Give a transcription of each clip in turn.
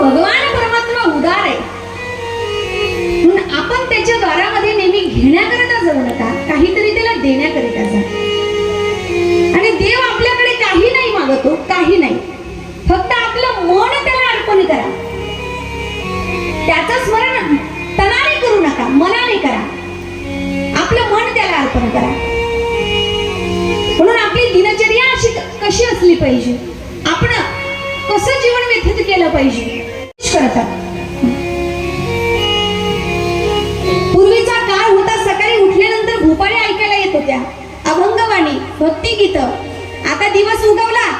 भगवान परमात्मा उदार आहे. म्हणून आपण त्याच्या द्वारामध्ये नेहमी घेण्याकरिता जाऊ नका. काहीतरी त्याला देण्याकरिता जा. आणि देव आपल्याकडे काही नाही मागतो काही नाही. फक्त आपलं मन त्याला अर्पण करा. त्याचं स्मरण तनाने करू नका मनाने करा. आपलं मन त्याला अर्पण करा. म्हणून आपली दिनचर्या अशी कशी असली पाहिजे? आपण कसं जीवन व्यतीत केलं पाहिजे? करतात. पूर्वीचा काळ होता सकाळी उठल्यानंतर भोपाळी ऐकायला येत होत्या. अभंगवाणी भक्तिगीत. आता दिवस उगवला.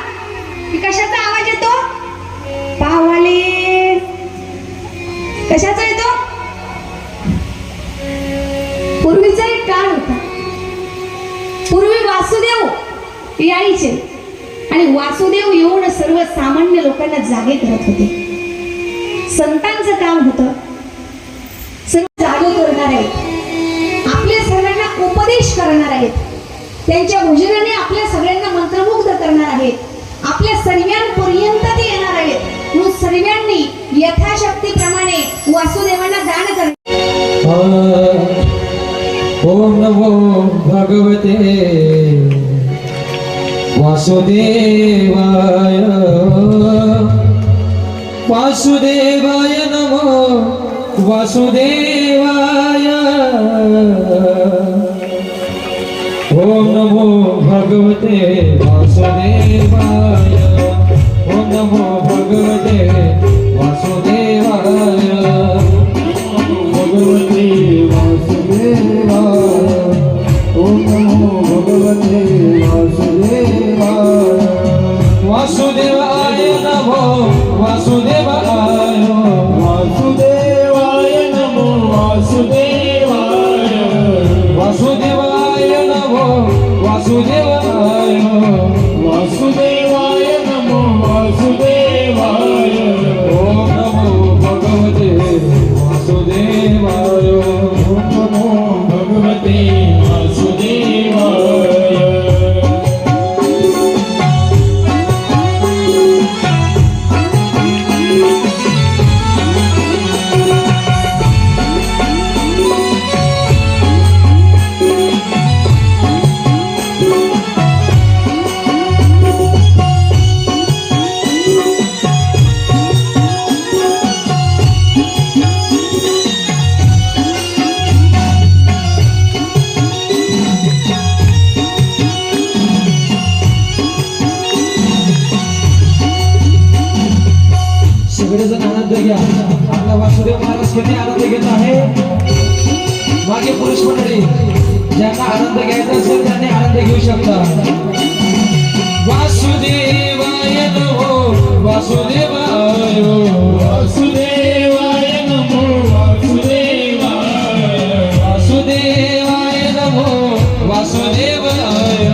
की कशाचा आवाज येतो? पावाले. कशाचा येतो? पूर्वीचा एक काळ होता. पूर्वी वासुदेव यायचे. आणि वासुदेव येऊन सर्व सामान्य लोकांना जागे करत होते. संतांचं काम होतं. सर्व जागे करणार आहेत. आपल्या सर्वांना उपदेश करणार आहेत. त्यांच्या भोजनाने आपल्या सगळ्यांना मंत्रमुग्ध करणार आहेत. आपल्या सर्वांपर्यंत ते येणार आहेत. म्हणून सर्वांनी यथाशक्तीप्रमाणे वासुदेवांना दान करणार ओम नमो भगवते. वासुदेवाय वासुदेवाय नमो वासुदेवाय। ओम नमो भगवते वासुदेवाय। ओम नमो भगवते वासुदेवाय आनंद घ्या आपला वासुदेव महाराज किती आनंद घेत आहे? मागे पुरुष मंडळी ज्यांना आनंद घ्यायचा असेल त्यांनी आनंद घेऊ शकता. वासुदेवाय नमो वासुदेवाय वासुदेवाय नमो वासुदेवाय. वासुदेवाय नमो वासुदेवाय वासुदेवाय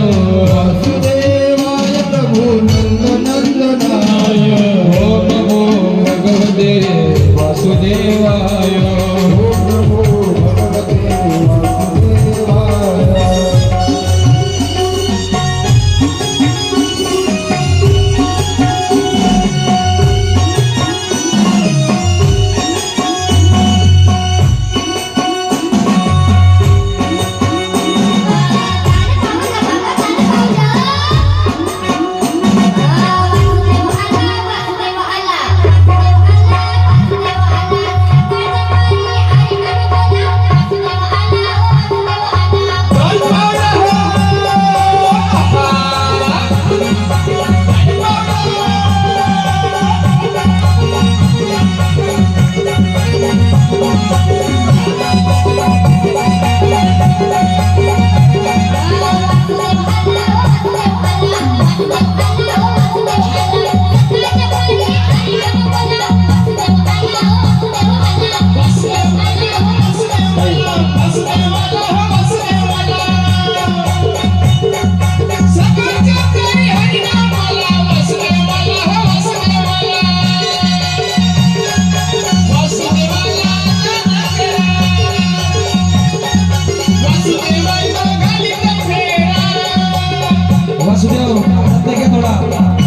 asociado de Guatemala.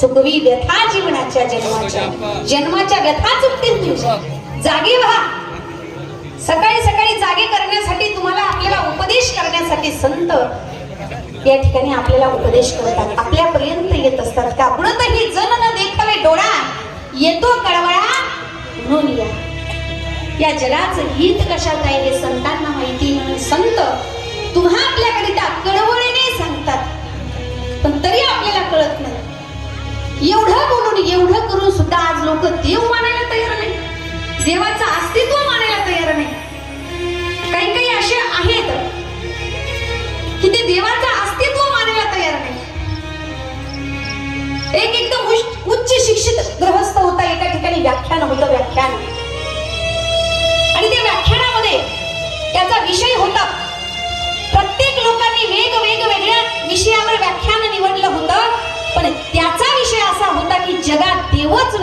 सुखवी व्यथा जीवनाच्या जन्माच्या. जन्माच्या व्यथा चुकतील तुझ्या जागे व्हा. सकाळी सकाळी जागे करण्यासाठी तुम्हाला आपल्याला उपदेश करण्यासाठी संत या ठिकाणी आपल्याला उपदेश करतात. आपल्यापर्यंत येत असतात. का? गुणतही जन न देखावे डोळा. येतो कळवळा. म्हणून या. या जगाचं हित कशात आहे हे संतांना माहिती म्हणून संत तुम्हा आपल्याकरिता एक एकदम उच्च- शिक्षित ग्रहस्थ होता एका ठिकाणी व्याख्यान होतं व्याख्यान. आणि त्या व्याख्यानामध्ये त्याचा विषय होता. प्रत्येक लोकांनी वेग वेगवेगळ्या विषयावर व्याख्यान निवडलं होतं पण त्याचा विषय असा होता की जगात देवच नाही.